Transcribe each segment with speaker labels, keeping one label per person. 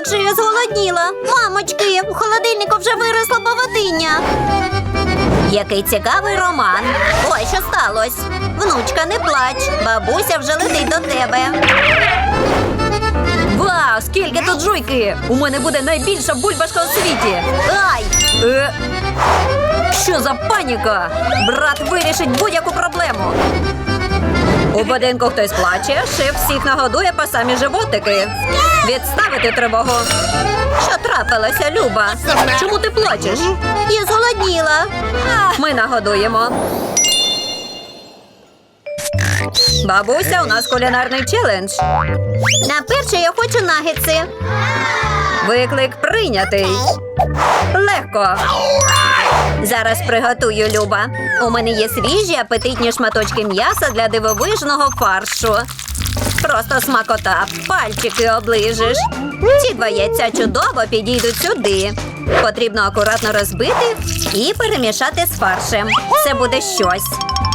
Speaker 1: як же я зголодніла. Мамочки, в холодильнику вже виросло павутиння. Який цікавий роман. Ой, що сталося? Внучка, не плач. Бабуся вже летить до тебе.
Speaker 2: Вау, скільки тут жуйки! У мене буде найбільша бульбашка у світі.
Speaker 1: Ай!
Speaker 2: Е? Що за паніка? Брат вирішить будь-яку проблему. У будинку хтось плаче, шеф всіх нагодує по самі животики. Відставити тривогу. Що трапилося, Люба? Чому ти плачеш?
Speaker 1: Я зголодніла.
Speaker 2: Ми нагодуємо. Бабуся, у нас кулінарний челендж.
Speaker 1: На перше я хочу нагетси.
Speaker 2: Виклик прийнятий. Легко.
Speaker 1: Зараз приготую Люба. У мене є свіжі апетитні шматочки м'яса для дивовижного фаршу. Просто смакота, пальчики оближиш. Ці два яйця чудово підійдуть сюди. Потрібно акуратно розбити і перемішати з фаршем. Це буде щось.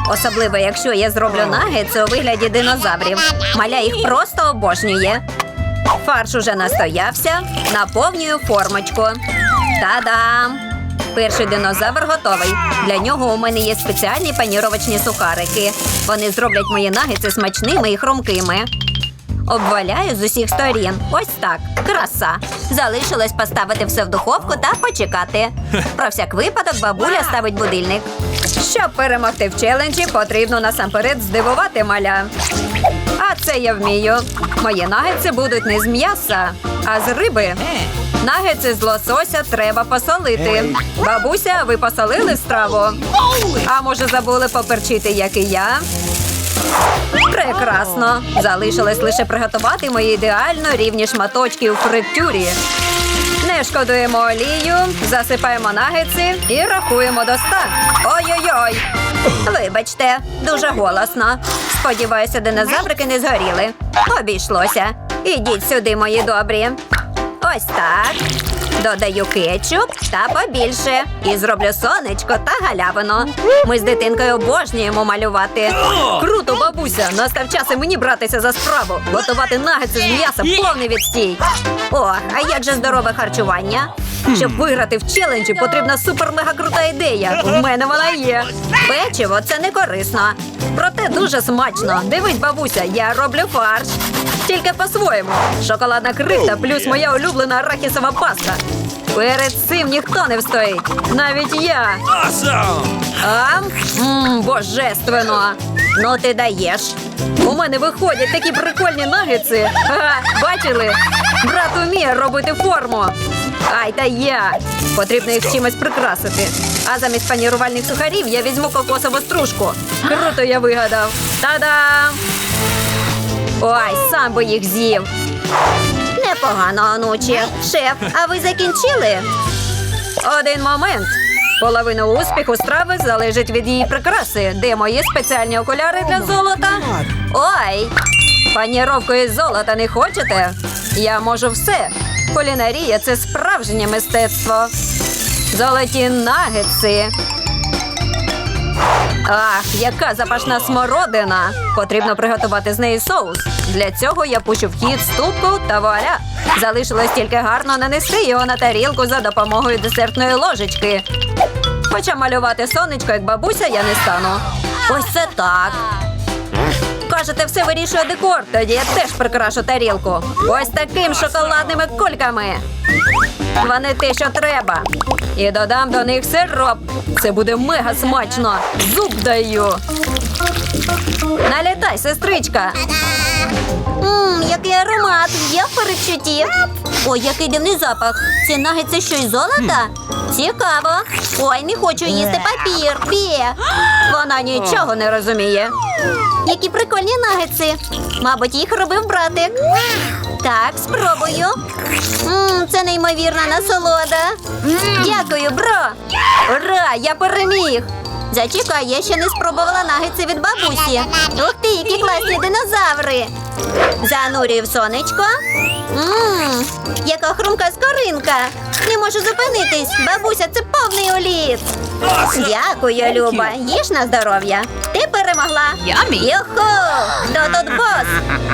Speaker 1: Особливо, якщо я зроблю нагетси у вигляді динозаврів. Маля їх просто обожнює. Фарш уже настоявся, наповнюю формочку. Та-дам! Перший динозавр готовий. Для нього у мене є спеціальні паніровочні сухарики. Вони зроблять мої нагетси смачними і хрумкими. Обваляю з усіх сторін. Ось так. Краса. Залишилось поставити все в духовку та почекати. Про всяк випадок бабуля ставить будильник.
Speaker 2: Щоб перемогти в челенджі, потрібно насамперед здивувати маля. А це я вмію. Мої нагетси будуть не з м'яса, а з риби. Нагетси з лосося треба посолити. Бабуся, ви посолили страву? А може забули поперчити, як і я? Прекрасно. Залишилось лише приготувати мої ідеально рівні шматочки у фритюрі. Не шкодуємо олію, засипаємо нагетси і рахуємо до ста. Ой-ой-ой.
Speaker 1: Вибачте, дуже голосно. Сподіваюся, динозаврики не згоріли. Обійшлося. Ідіть сюди, мої добрі. Ось так. Додаю кетчуп та побільше. І зроблю сонечко та галявину. Ми з дитинкою обожнюємо малювати.
Speaker 2: Круто, бабуся! Настав час і мені братися за справу. Готувати нагетси з м'яса повний відстій.
Speaker 1: О, а як же здорове харчування?
Speaker 2: Щоб виграти в челенджі, потрібна супер-мега крута ідея. У мене вона є.
Speaker 1: Печиво це не корисно.
Speaker 2: Проте дуже смачно. Дивись, бабуся, я роблю фарш. Тільки по-своєму. Шоколадна крихта плюс моя улюблена арахісова паста. Перед цим ніхто не встоїть. Навіть я. А? Мм, божественно.
Speaker 1: Ну ти даєш.
Speaker 2: У мене виходять такі прикольні нагетси. Ага, бачили? Брат уміє робити форму. Ай, та я. Потрібно їх чимось прикрасити. А замість панірувальних сухарів я візьму кокосову стружку. Круто я вигадав. Та-дам! Ой, сам би їх з'їв.
Speaker 1: Непогано, онучі. Шеф, а ви закінчили?
Speaker 2: Один момент. Половина успіху страви залежить від її прикраси. Де мої спеціальні окуляри для золота? Ой! Паніровку із золота не хочете? Я можу все. Кулінарія це справжнє мистецтво. Золоті нагетси. Ах, яка запашна смородина! Потрібно приготувати з неї соус. Для цього я пущу в хід ступку та вуаля. Залишилось тільки гарно нанести його на тарілку за допомогою десертної ложечки. Хоча малювати сонечко, як бабуся, я не стану.
Speaker 1: Ось це так.
Speaker 2: Кажете, все вирішує декор. Тоді я теж прикрашу тарілку. Ось таким шоколадними кульками. Вони те, що треба. І додам до них сироп. Це буде мега смачно. Зуб даю. Налітай, сестричка.
Speaker 1: Ммм, який аромат. Я в передчутті. Ой, який дивний запах. Ці нагетси що із золота? Цікаво. Ой, не хочу їсти папір. Бє.
Speaker 2: Вона нічого не розуміє.
Speaker 1: Які прикольні нагетси. Мабуть, їх робив братик. Так, спробую. Ммм, це неймовірна насолода. Дякую, бро.
Speaker 2: Ура! Я переміг!
Speaker 1: Зачекай, я ще не спробувала нагетси від бабусі. Ух ти, які класні динозаври. Занурюю в сонечко. Ммм, яка хрумка скоринка. Не можу зупинитись. Бабуся, це повний оліт. Дякую, Люба. Їж на здоров'я. Ти перемогла. Юху! Хто тут бос?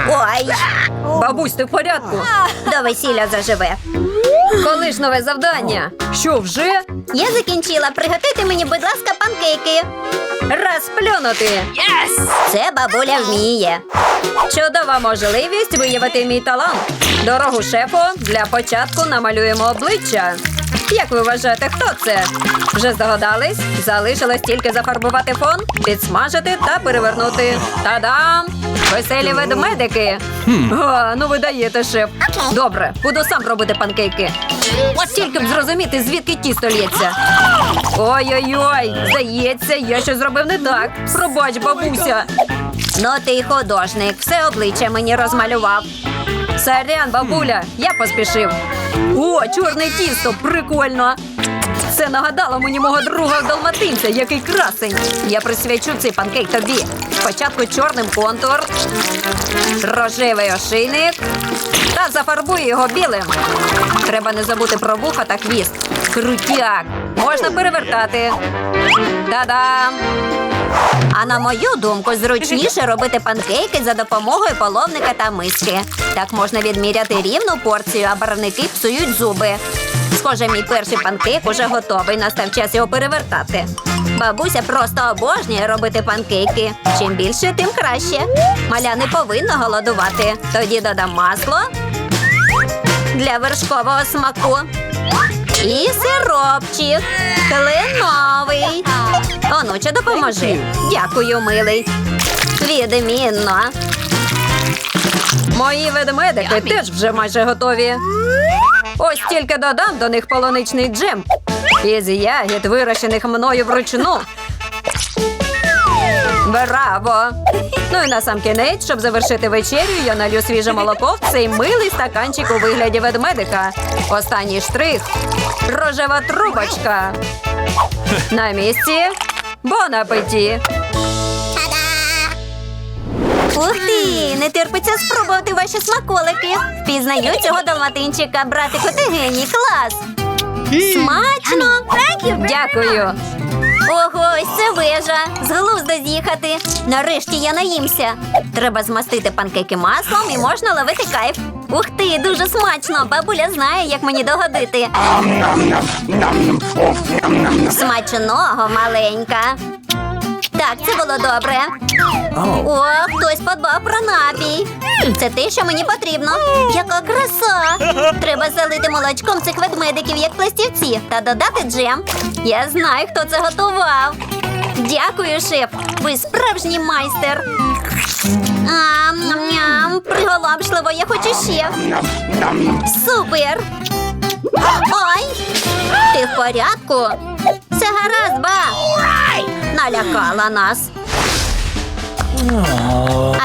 Speaker 1: Ой,
Speaker 2: Бабусь, ти в порядку?
Speaker 1: до весілля заживе.
Speaker 2: Коли ж нове завдання? Що вже?
Speaker 1: Я закінчила. Приготуйте мені, будь ласка, панкейки.
Speaker 2: Раз плюнути.
Speaker 3: Yes!
Speaker 1: Це бабуля вміє.
Speaker 2: Чудова можливість виявити мій талант. Дорогу шефу для початку намалюємо обличчя. Як ви вважаєте, хто це? Вже здогадались? Залишилось тільки зафарбувати фон, підсмажити та перевернути. Та-дам! Веселі ведмедики. О, ну ви даєте, шеф. Добре, буду сам робити панкейки. Тільки б зрозуміти, звідки тісто лється. Ой-ой-ой, здається, я щось зробив не так. Пробач, бабуся.
Speaker 1: Ну ти художник, все обличчя мені розмалював.
Speaker 2: Сорян, бабуля, я поспішив. О, чорне тісто, прикольно. Це нагадало мені мого друга далматинця, який красень. Я присвячу цей панкейк тобі. Спочатку чорним контур, рожевий ошийник та зафарбую його білим. Треба не забути про вуха та хвіст. Крутяк! Можна перевертати. Та-дам!
Speaker 1: А на мою думку, зручніше робити панкейки за допомогою половника та миски. Так можна відміряти рівну порцію, а барвники псують зуби. Схоже, мій перший панкейк уже готовий. Настав час його перевертати. Бабуся просто обожнює робити панкейки. Чим більше, тим краще. Маля не повинна голодувати. Тоді додам масло для вершкового смаку. І сиропчик. Кленовий. Онуче, допоможи. Дякую, милий. Відмінно.
Speaker 2: Мої ведмедики теж вже майже готові. Ось тільки додам до них полуничний джем із ягід, вирощених мною вручну. Браво! Ну і на сам кінець, щоб завершити вечерю, я налью свіже молоко в цей милий стаканчик у вигляді ведмедика. Останній штрих рожева трубочка. На місці. Бон апеті!
Speaker 1: Не терпиться спробувати ваші смаколики. Впізнаю цього далматинчика, братику, ти геній, клас! Смачно!
Speaker 2: Дякую!
Speaker 1: Ого, ось це вежа! З глузду з'їхати. Нарешті я наїмся. Треба змастити панкейки маслом і можна ловити кайф. Ух ти, дуже смачно! Бабуля знає, як мені догодити. Смачного, маленька. Так, це було добре. О, хтось подбав про напій. Це те, що мені потрібно. Яка краса! Треба залити молочком цих ведмедиків, як пластівці, та додати джем. Я знаю, хто це готував. Дякую, шеф. Ви справжній майстер. Ам, ням, приголомшливо, я хочу ще. Супер! Ой! Ти в порядку? Все гаразд, ба! Налякала нас.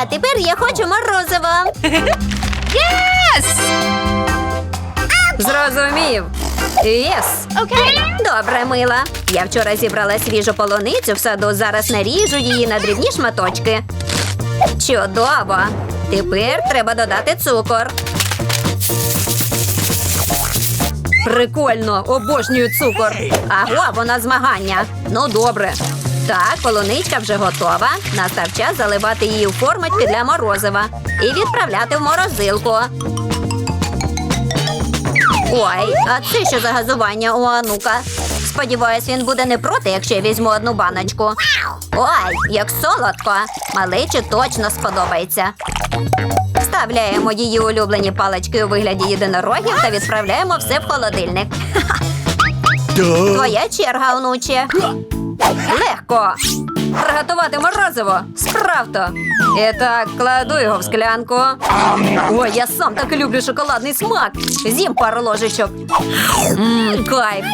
Speaker 1: А тепер я хочу морозиво.
Speaker 3: Yes!
Speaker 2: Зрозумів. Єс!
Speaker 3: Okay.
Speaker 1: Добре, мила. Я вчора зібрала свіжу полуницю в саду, зараз наріжу її на дрібні шматочки. Чудово! Тепер треба додати цукор.
Speaker 2: Прикольно, обожнюю цукор.
Speaker 1: Аго, вона змагання. Ну, добре. Так, полуничка вже готова. Настав час заливати її у формочки для морозива і відправляти в морозилку. Ой, а це що за газування у Анука? Сподіваюсь, він буде не проти, якщо я візьму одну баночку. Ой, як солодко. Малечі точно сподобається. Вставляємо її улюблені палички у вигляді єдинорогів та відправляємо все в холодильник. Твоя черга, онуче.
Speaker 2: Легко. Приготувати морозиво. Справто. І так, кладу його в склянку. Ой, я сам так люблю шоколадний смак. З'їм пару ложечок. Мм, кайф.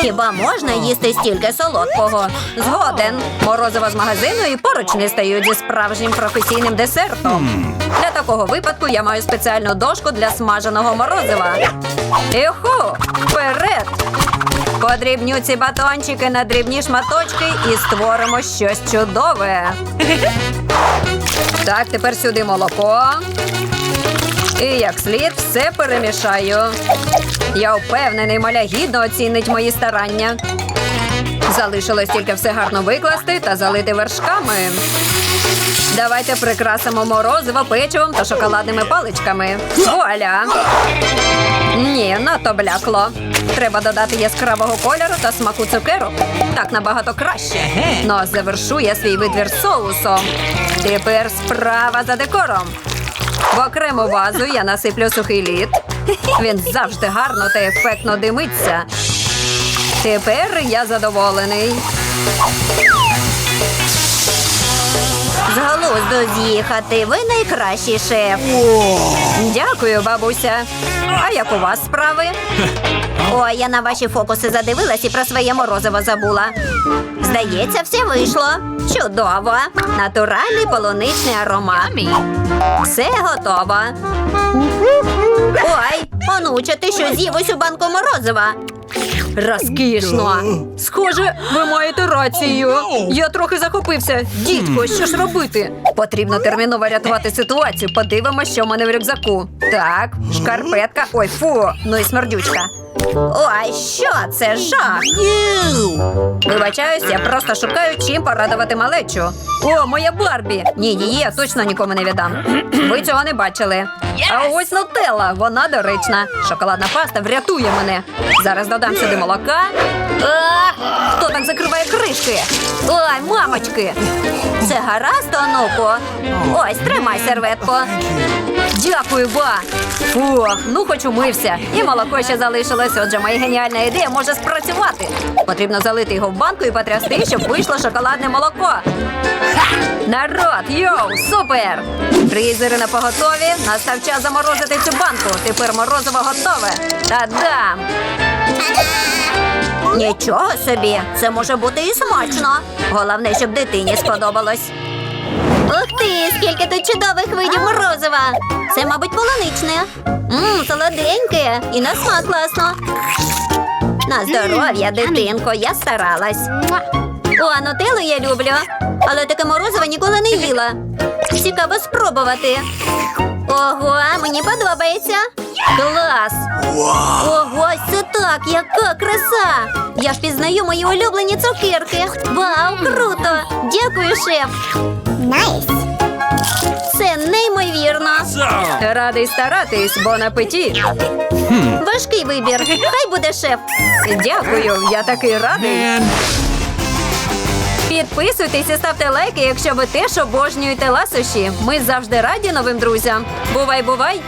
Speaker 1: Хіба можна їсти стільки солодкого?
Speaker 2: Згоден. Морозиво з магазину і поруч не стають зі справжнім професійним десертом. Для такого випадку я маю спеціальну дошку для смаженого морозива. Іху! Вперед! Подрібню ці батончики на дрібні шматочки і створимо щось чудове. Так, тепер сюди молоко. І як слід все перемішаю. Я впевнений, маля гідно оцінить мої старання. Залишилось тільки все гарно викласти та залити вершками. Давайте прикрасимо морозиво печивом та шоколадними паличками. Вуаля! Ні, надто блякло. Треба додати яскравого кольору та смаку цукерок. Так набагато краще. Ну, а завершу я свій витвір соусом. Тепер справа за декором. В окрему вазу я насиплю сухий лід. Він завжди гарно та ефектно димиться. Тепер я задоволений.
Speaker 1: Глузду з'їхати. Ви найкращий шеф.
Speaker 2: Дякую, бабуся. А як у вас справи?
Speaker 1: Ой, я на ваші фокуси задивилась і про своє морозиво забула. Здається, все вийшло. Чудово. Натуральний полуничний аромат. Все готово. Ой, онуче, ти що з'їв усю банку морозива?
Speaker 2: Розкішно. Схоже, ви маєте рацію. Я трохи захопився. Дідько, що ж робити? Потрібно терміново рятувати ситуацію. Подивимося, що в мене в рюкзаку. Так, шкарпетка. Ой, фу, ну і смердючка.
Speaker 1: Ой, що це жах?
Speaker 2: Вибачаюсь, я просто шукаю, чим порадувати малечу. О, моя Барбі! Ні, її я точно нікому не віддам. Ви цього не бачили. А ось нутелла, вона доречна. Шоколадна паста врятує мене. Зараз додам сюди молока. А, хто так закриває кришки? Ой, мамочки!
Speaker 1: Це гаразд, онуку? Ось, тримай серветку.
Speaker 2: Дякую, ба! Фух, ну хоч умився. І молоко ще залишилось, отже, моя геніальна ідея може спрацювати. Потрібно залити його в банку і потрясти, щоб вийшло шоколадне молоко. Народ, йоу, супер! Фрізери на поготові. Настав час заморозити цю банку. Тепер морозиво готове. Та-дам!
Speaker 1: Нічого собі, це може бути і смачно. Головне, щоб дитині сподобалось. Ух ти, скільки тут чудових видів морозива. Це, мабуть, полуничне. Мм, солоденьке і на смак класно. На здоров'я, дитинко, я старалась. О, нутеллу я люблю, але таке морозиво ніколи не їла. Цікаво спробувати. Ого, мені подобається. Клас! Ого, це так, яка краса! Я впізнаю мої улюблені цукерки. Вау, круто! Дякую, шеф. Найс! Це неймовірно.
Speaker 2: Радий старатись, бон петі.
Speaker 1: Важкий вибір. Хай буде шеф.
Speaker 2: Дякую, я такий радий. Підписуйтесь і ставте лайки, якщо ви теж обожнюєте ласощі. Ми завжди раді новим друзям. Бувай, бувай!